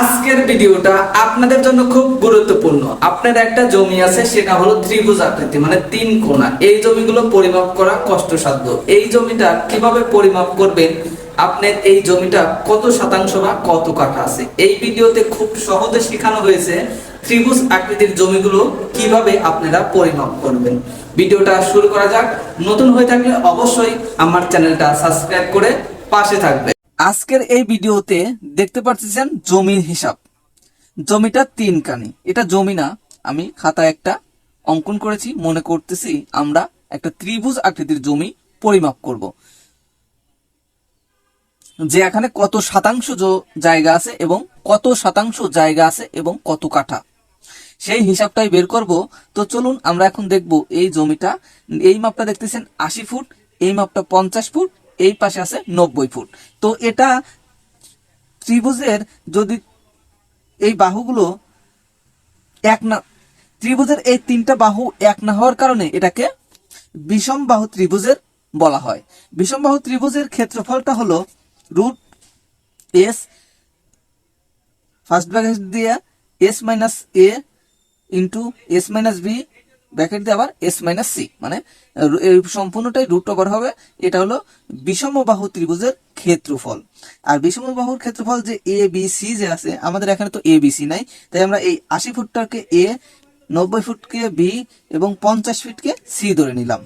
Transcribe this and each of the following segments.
আজকের ভিডিওটা আপনাদের জন্য খুব গুরুত্বপূর্ণ। আপনার একটা জমি আছে, সেটা হলো ত্রিভুজ আকৃতি মানে তিন কোণা। এই জমিগুলো পরিমাপ করা কষ্টসাধ্য। এই জমিটা কীভাবে পরিমাপ করবেন? আপনার এই জমিটা কত শতাংশ বা কত কাঠা আছে? এই ভিডিওতে খুব সহজে শেখানো হয়েছে ত্রিভুজ আকৃতির জমিগুলো কীভাবে আপনারা পরিমাপ করবেন। ভিডিওটা শুরু করা যাক। নতুন হয়ে থাকলে অবশ্যই আমার চ্যানেলটা সাবস্ক্রাইব করে পাশে থাকবে। আজকের এই ভিডিওতে দেখতে পাচ্ছেন জমির হিসাব। জমিটা তিন কানি। এটা জমি না, আমি খাতায় একটা অঙ্কন করেছি, মনে করতেছি আমরা একটা ত্রিভুজ আকৃতির জমি পরিমাপ করব। যে এখানে কত শতাংশ জায়গা আছে এবং কত শতাংশ জায়গা আছে এবং কত কাঠা। সেই হিসাবটাই বের করব। তো চলুন আমরা এখন দেখব এই জমিটা। এই মাপটা দেখতেছেন আশি ফুট, এই মাপটা পঞ্চাশ ফুট এই পাশে আছে নব্বই ফুট। তো এটা ত্রিভুজের যদি এই বাহুগুলো এক না, ত্রিভুজের এই তিনটা বাহু এক না হওয়ার কারণে এটাকে বিষম বাহু ত্রিভুজের বলা হয়। বিষম বাহু ত্রিভুজের ক্ষেত্রফলটা হলো রুট এস ফার্স্ট ব্র্যাকেট দিয়ে S minus A into S minus B bracket দিয়ে আবার এস মাইনাস সি মানে সম্পূর্ণটাই রুট ওভার হবে, এটা হলো বিষমবাহু ত্রিভুজের ক্ষেত্রফল। আর বিষমবাহুর ক্ষেত্রফল যে এ বি সি যে আছে, আমাদের এখানে তো এ বি সি নাই, তাই আমরা এই আশি ফুটটাকে এ নব্বই ফুটকে বি এবং পঞ্চাশ ফিটকে সি ধরে নিলাম।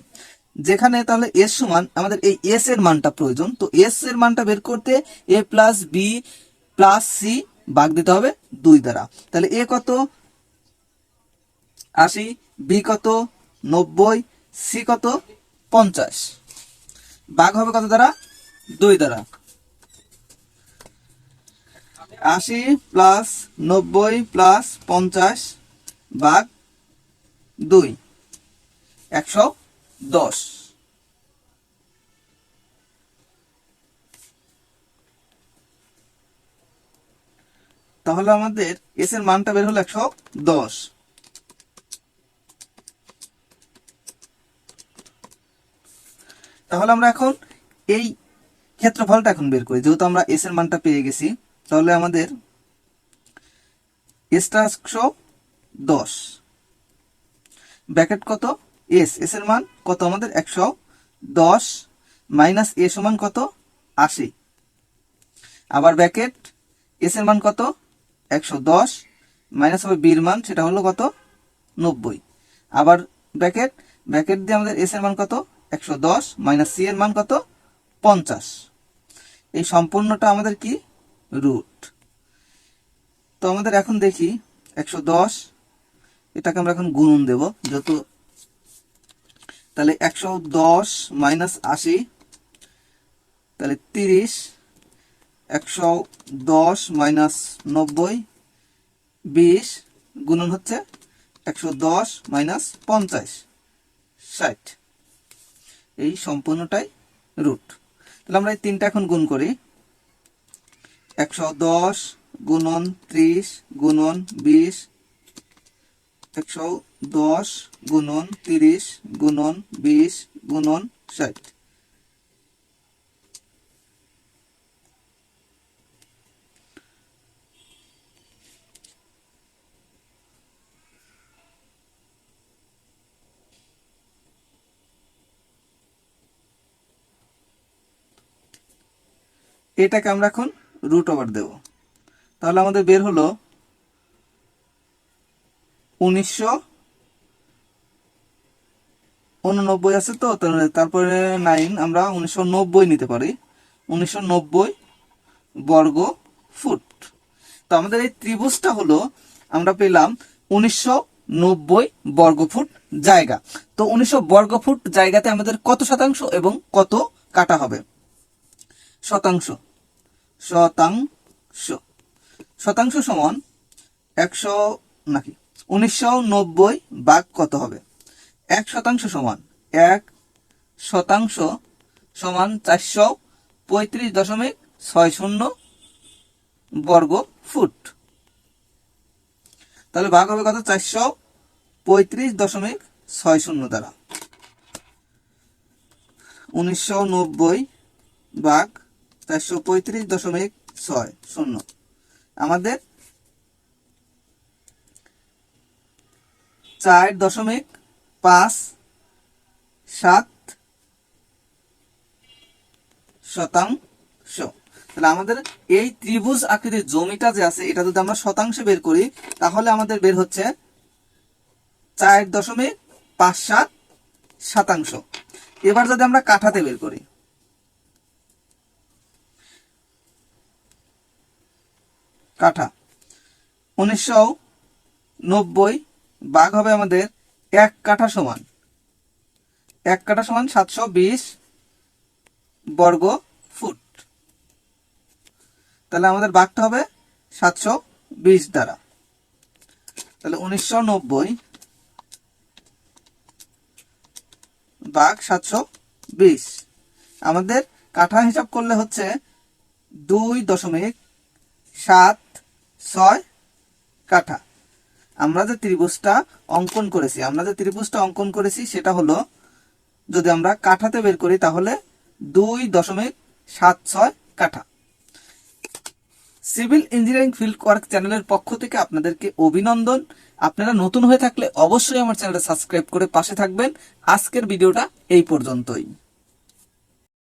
যেখানে তাহলে এস সমান, আমাদের এই এস এর মানটা প্রয়োজন, তো এস এর মানটা বের করতে A plus B plus C ভাগ দিতে হবে দুই দ্বারা। তাহলে এ কত? আশি, বি কত? নব্বই, সি কত? পঞ্চাশ। বাঘ হবে কত দ্বারা? দুই দ্বারা। আশি প্লাস নব্বই প্লাস পঞ্চাশ বাঘ দুই। একশো দশ। তাহলে আমাদের এস এর মানটা বের হলো একশো দশ। তাহলে আমরা এখন এই ক্ষেত্রফলটা এখন বের করি। যেহেতু আমরা এস এর মানটা পেয়ে গেছি, তাহলে আমাদের এসটা একশো দশ। ব্যাকেট কত? এস এস এর মান কত? আমাদের একশো দশ মাইনাস এ সমান কত? আশি। আবার ব্যাকেট এস এর মান কত? একশো দশ মাইনাস হবে বির মান, সেটা হলো কত? নব্বই। আবার ব্যাকেট ব্যাকেট দিয়ে আমাদের এস এর মান কত? একশো দশ মাইনাস সি এর মান কত? পঞ্চাশ। এই সম্পূর্ণটা আমাদের কি? রুট। তো আমাদের এখন দেখি একশো দশ, এটাকে আমরা এখন গুণন দেব যত তাহলে একশো দশ মাইনাস আশি, তাহলে তিরিশ, একশো দশ মাইনাস নব্বই, বিশ গুণন হচ্ছে একশো দশ মাইনাস পঞ্চাশ, ষাট। এই সম্পূর্ণটাই রুট তাহলে আমরা এই তিনটা এখন গুণ করি। একশো দশ গুণন ত্রিশ গুণন বিশ। একশো দশ গুণন তিরিশ গুণন বিশ গুণন ষাট। এটাকে আমরা এখন রুট ওভার দেব। তাহলে আমাদের বের হলো উনিশশো উননব্বই আছে তো তারপরে নাইন আমরা উনিশশো নব্বই নিতে পারি। উনিশশো নব্বই বর্গ ফুট। তো আমাদের এই ত্রিভুজটা হলো আমরা পেলাম উনিশশো নব্বই বর্গ ফুট জায়গা। তো উনিশশো বর্গ ফুট জায়গাতে আমাদের কত শতাংশ এবং কত কাটা হবে? শতাংশ। শতাংশ শতাংশ সমান একশো নাকি? উনিশশো নব্বই বাঘ কত হবে? এক শতাংশ সমান এক শতাংশ সমান চারশো পঁয়ত্রিশ দশমিক ছয় শূন্য বর্গ ফুট। তাহলে ভাগ হবে কত? চারশো পঁয়ত্রিশ দশমিক ছয় শূন্য দ্বারা। উনিশশো নব্বই ভাগ চারশো পঁয়ত্রিশ দশমিক ছয়, শূন্য। আমাদের চার দশমিক পাঁচ সাত শতাংশ। তাহলে আমাদের এই ত্রিভুজ আকৃতির জমিটা যে আছে, এটা যদি আমরা শতাংশে বের করি, তাহলে আমাদের বের হচ্ছে চার দশমিক পাঁচ সাত শতাংশ। এবার যদি আমরা কাঠাতে বের করি কাঠা। উনিশশো নব্বই বাঘ হবে আমাদের এক কাঠা সমান। এক কাঠা সমান সাতশো বিশ বর্গ ফুট। তাহলে আমাদের বাঘটা হবে সাতশো বিশ দ্বারা। তাহলে উনিশশো নব্বই বাঘ সাতশো বিশ। আমাদের কাঠা হিসাব করলে হচ্ছে দুই দশমিক সাত ছয় কাঠা। আমরা যে ত্রিভুজটা অঙ্কন করেছি, আমরা যে ত্রিভুজটা অঙ্কন করেছি, সেটা হলো যদি আমরা কাঠাতে বের করি, তাহলে দুই দশমিক সাত ছয় কাঠা। সিভিল ইঞ্জিনিয়ারিং ফিল্ড ওয়ার্ক চ্যানেলের পক্ষ থেকে আপনাদেরকে অভিনন্দন। আপনারা নতুন হয়ে থাকলে অবশ্যই আমার চ্যানেলটা সাবস্ক্রাইব করে পাশে থাকবেন। আজকের ভিডিওটা এই পর্যন্তই।